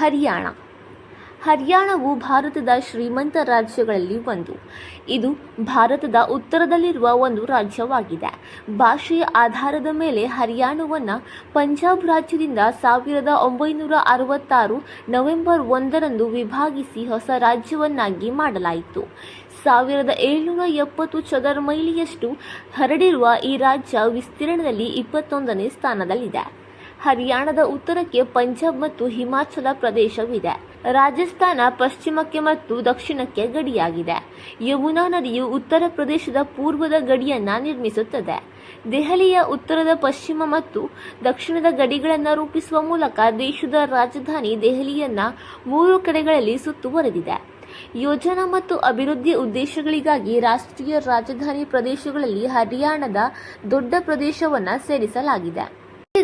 ಹರಿಯಾಣ. ಹರಿಯಾಣವು ಭಾರತದ ಶ್ರೀಮಂತ ರಾಜ್ಯಗಳಲ್ಲಿ ಒಂದು. ಇದು ಭಾರತದ ಉತ್ತರದಲ್ಲಿರುವ ಒಂದು ರಾಜ್ಯವಾಗಿದೆ. ಭಾಷೆಯ ಆಧಾರದ ಮೇಲೆ ಹರಿಯಾಣವನ್ನು ಪಂಜಾಬ್ ರಾಜ್ಯದಿಂದ ಸಾವಿರದ ಒಂಬೈನೂರ ಅರವತ್ತಾರು ನವೆಂಬರ್ ಒಂದರಂದು ವಿಭಾಗಿಸಿ ಹೊಸ ರಾಜ್ಯವನ್ನಾಗಿ ಮಾಡಲಾಯಿತು. ಸಾವಿರದ ಏಳ್ನೂರ ಎಪ್ಪತ್ತು ಚದರ ಮೈಲಿಯಷ್ಟು ಹರಡಿರುವ ಈ ರಾಜ್ಯ ವಿಸ್ತೀರ್ಣದಲ್ಲಿ ಇಪ್ಪತ್ತೊಂದನೇ ಸ್ಥಾನದಲ್ಲಿದೆ. ಹರಿಯಾಣದ ಉತ್ತರಕ್ಕೆ ಪಂಜಾಬ್ ಮತ್ತು ಹಿಮಾಚಲ ಪ್ರದೇಶವಿದೆ. ರಾಜಸ್ಥಾನ ಪಶ್ಚಿಮಕ್ಕೆ ಮತ್ತು ದಕ್ಷಿಣಕ್ಕೆ ಗಡಿಯಾಗಿದೆ. ಯಮುನಾ ನದಿಯು ಉತ್ತರ ಪ್ರದೇಶದ ಪೂರ್ವದ ಗಡಿಯನ್ನು ನಿರ್ಮಿಸುತ್ತದೆ. ದೆಹಲಿಯ ಉತ್ತರದ ಪಶ್ಚಿಮ ಮತ್ತು ದಕ್ಷಿಣದ ಗಡಿಗಳನ್ನು ರೂಪಿಸುವ ಮೂಲಕ ದೇಶದ ರಾಜಧಾನಿ ದೆಹಲಿಯನ್ನ ಮೂರು ಕಡೆಗಳಲ್ಲಿ ಸುತ್ತುವರೆದಿದೆ. ಯೋಜನಾ ಮತ್ತು ಅಭಿವೃದ್ಧಿ ಉದ್ದೇಶಗಳಿಗಾಗಿ ರಾಷ್ಟ್ರೀಯ ರಾಜಧಾನಿ ಪ್ರದೇಶಗಳಲ್ಲಿ ಹರಿಯಾಣದ ದೊಡ್ಡ ಪ್ರದೇಶವನ್ನು ಸೇರಿಸಲಾಗಿದೆ.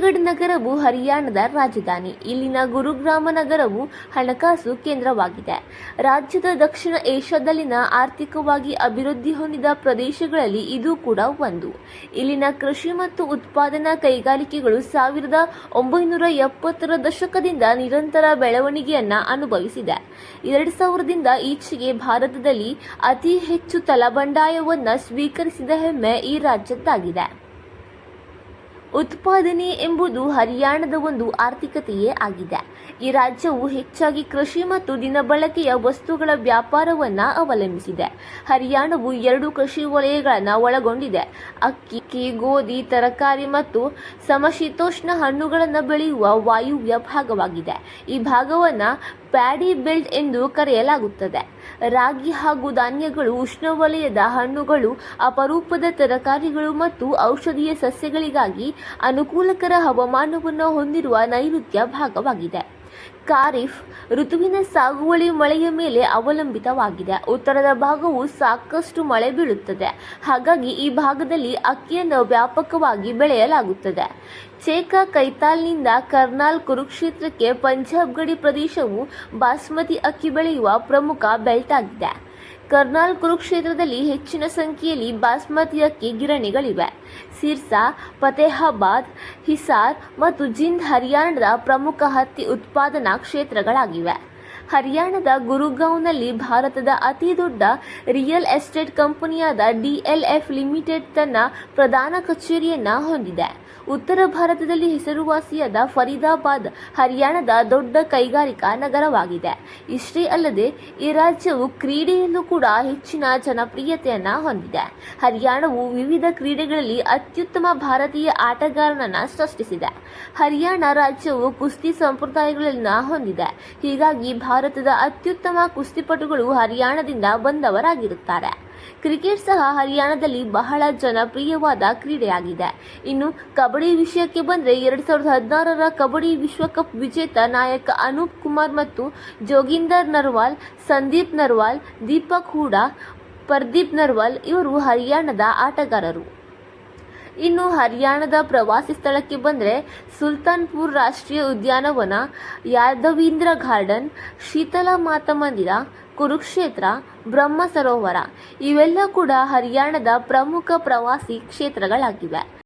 ಚಂಡೀಗಢ ನಗರವು ಹರಿಯಾಣದ ರಾಜಧಾನಿ. ಇಲ್ಲಿನ ಗುರುಗ್ರಾಮ ನಗರವು ಹಣಕಾಸು ಕೇಂದ್ರವಾಗಿದೆ. ರಾಜ್ಯದ ದಕ್ಷಿಣ ಏಷ್ಯಾದಲ್ಲಿನ ಆರ್ಥಿಕವಾಗಿ ಅಭಿವೃದ್ಧಿ ಹೊಂದಿದ ಪ್ರದೇಶಗಳಲ್ಲಿ ಇದು ಕೂಡ ಒಂದು. ಇಲ್ಲಿನ ಕೃಷಿ ಮತ್ತು ಉತ್ಪಾದನಾ ಕೈಗಾರಿಕೆಗಳು ಸಾವಿರದ ಒಂಬೈನೂರ ಎಪ್ಪತ್ತರ ದಶಕದಿಂದ ನಿರಂತರ ಬೆಳವಣಿಗೆಯನ್ನು ಅನುಭವಿಸಿದೆ. ಎರಡು ಸಾವಿರದಿಂದ ಈಚೆಗೆ ಭಾರತದಲ್ಲಿ ಅತಿ ಹೆಚ್ಚು ತಲಬಂಡಾಯವನ್ನು ಸ್ವೀಕರಿಸಿದ ಹೆಮ್ಮೆ ಈ ರಾಜ್ಯದ್ದಾಗಿದೆ. ಉತ್ಪಾದನೆ ಎಂಬುದು ಹರಿಯಾಣದ ಒಂದು ಆರ್ಥಿಕತೆಯೇ ಆಗಿದೆ. ಈ ರಾಜ್ಯವು ಹೆಚ್ಚಾಗಿ ಕೃಷಿ ಮತ್ತು ದಿನಬಳಕೆಯ ವಸ್ತುಗಳ ವ್ಯಾಪಾರವನ್ನು ಅವಲಂಬಿಸಿದೆ. ಹರಿಯಾಣವು ಎರಡು ಕೃಷಿ ವಲಯಗಳನ್ನು ಒಳಗೊಂಡಿದೆ. ಅಕ್ಕಿ ಗೋಧಿ, ತರಕಾರಿ ಮತ್ತು ಸಮಶೀತೋಷ್ಣ ಹಣ್ಣುಗಳನ್ನು ಬೆಳೆಯುವ ವಾಯುವ್ಯ ಭಾಗವಾಗಿದೆ. ಈ ಭಾಗವನ್ನು ಪ್ಯಾಡಿ ಬೆಲ್ಟ್ ಎಂದು ಕರೆಯಲಾಗುತ್ತದೆ. ರಾಗಿ ಹಾಗೂ ಧಾನ್ಯಗಳು ಉಷ್ಣವಲಯದ ಹಣ್ಣುಗಳು, ಅಪರೂಪದ ತರಕಾರಿಗಳು ಮತ್ತು ಔಷಧೀಯ ಸಸ್ಯಗಳಿಗಾಗಿ ಅನುಕೂಲಕರ ಹವಾಮಾನವನ್ನು ಹೊಂದಿರುವ ನೈಋತ್ಯ ಭಾಗವಾಗಿದೆ. ಖಾರಿಫ್ ಋತುವಿನ ಸಾಗುವಳಿ ಮಳೆಯ ಮೇಲೆ ಅವಲಂಬಿತವಾಗಿದೆ. ಉತ್ತರದ ಭಾಗವು ಸಾಕಷ್ಟು ಮಳೆ ಬೀಳುತ್ತದೆ. ಹಾಗಾಗಿ ಈ ಭಾಗದಲ್ಲಿ ಅಕ್ಕಿಯನ್ನು ವ್ಯಾಪಕವಾಗಿ ಬೆಳೆಯಲಾಗುತ್ತದೆ. ಚೇಕ ಕೈತಾಲ್ನಿಂದ ಕರ್ನಾಲ್ ಕುರುಕ್ಷೇತ್ರಕ್ಕೆ ಪಂಜಾಬ್ ಗಡಿ ಪ್ರದೇಶವು ಬಾಸ್ಮತಿ ಅಕ್ಕಿ ಬೆಳೆಯುವ ಪ್ರಮುಖ ಬೆಲ್ಟ್ ಆಗಿದೆ. ಕರ್ನಾಲ್ ಕುರುಕ್ಷೇತ್ರದಲ್ಲಿ ಹೆಚ್ಚಿನ ಸಂಖ್ಯೆಯಲ್ಲಿ ಬಾಸ್ಮತಿ ಅಕ್ಕಿ ಗಿರಣಿಗಳಿವೆ. ಸಿರ್ಸಾ, ಫತೇಹಾಬಾದ್, ಹಿಸಾರ್ ಮತ್ತು ಜಿಂದ್ ಹರಿಯಾಣದ ಪ್ರಮುಖ ಹತ್ತಿ ಉತ್ಪಾದನಾ ಕ್ಷೇತ್ರಗಳಾಗಿವೆ. ಹರಿಯಾಣದ ಗುರುಗಾಂವ್ನಲ್ಲಿ ಭಾರತದ ಅತಿ ದೊಡ್ಡ ರಿಯಲ್ ಎಸ್ಟೇಟ್ ಕಂಪನಿಯಾದ ಡಿಎಲ್ಎಫ್ ಲಿಮಿಟೆಡ್ ತನ್ನ ಪ್ರಧಾನ ಕಚೇರಿಯನ್ನು ಹೊಂದಿದೆ. ಉತ್ತರ ಭಾರತದಲ್ಲಿ ಹೆಸರುವಾಸಿಯಾದ ಫರೀದಾಬಾದ್, ಹರಿಯಾಣದ ದೊಡ್ಡ ಕೈಗಾರಿಕಾ ನಗರವಾಗಿದೆ. ಇಷ್ಟೇ ಅಲ್ಲದೆ, ಈ ರಾಜ್ಯವು ಕ್ರೀಡೆಯಲ್ಲೂ ಕೂಡ ಹೆಚ್ಚಿನ ಜನಪ್ರಿಯತೆಯನ್ನ ಹೊಂದಿದೆ. ಹರಿಯಾಣವು ವಿವಿಧ ಕ್ರೀಡೆಗಳಲ್ಲಿ ಅತ್ಯುತ್ತಮ ಭಾರತೀಯ ಆಟಗಾರನನ್ನ ಸೃಷ್ಟಿಸಿದೆ. ಹರಿಯಾಣ ರಾಜ್ಯವು ಕುಸ್ತಿ ಸಂಪ್ರದಾಯಗಳನ್ನು ಹೊಂದಿದೆ. ಹೀಗಾಗಿ ಭಾರತದ ಅತ್ಯುತ್ತಮ ಕುಸ್ತಿಪಟುಗಳು ಹರಿಯಾಣದಿಂದ ಬಂದವರಾಗಿರುತ್ತಾರೆ. ಕ್ರಿಕೆಟ್ ಸಹ ಹರಿಯಾಣದಲ್ಲಿ ಬಹಳ ಜನಪ್ರಿಯವಾದ ಕ್ರೀಡೆಯಾಗಿದೆ. ಇನ್ನು ಕಬಡ್ಡಿ ವಿಷಯಕ್ಕೆ ಬಂದರೆ ಎರಡು ಸಾವಿರದ ಹದಿನಾರರ ಕಬಡ್ಡಿ ವಿಶ್ವಕಪ್ ವಿಜೇತ ನಾಯಕ ಅನೂಪ್ ಕುಮಾರ್ ಮತ್ತು ಜೋಗಿಂದರ್ ನರ್ವಾಲ್, ಸಂದೀಪ್ ನರ್ವಾಲ್, ದೀಪಕ್ ಹೂಡಾ, ಪರ್ದೀಪ್ ನರ್ವಾಲ್ ಇವರು ಹರಿಯಾಣದ ಆಟಗಾರರು. ಇನ್ನು ಹರಿಯಾಣದ ಪ್ರವಾಸಿ ಸ್ಥಳಕ್ಕೆ ಬಂದರೆ ಸುಲ್ತಾನ್ಪುರ್ ರಾಷ್ಟ್ರೀಯ ಉದ್ಯಾನವನ, ಯಾದವೀಂದ್ರ ಗಾರ್ಡನ್, ಶೀತಲ ಮಾತಾ ಮಂದಿರ, ಕುರುಕ್ಷೇತ್ರ, ಬ್ರಹ್ಮ ಸರೋವರ. ಇವೆಲ್ಲ ಕೂಡ ಹರಿಯಾಣದ ಪ್ರಮುಖ ಪ್ರವಾಸಿ ಕ್ಷೇತ್ರಗಳಾಗಿವೆ.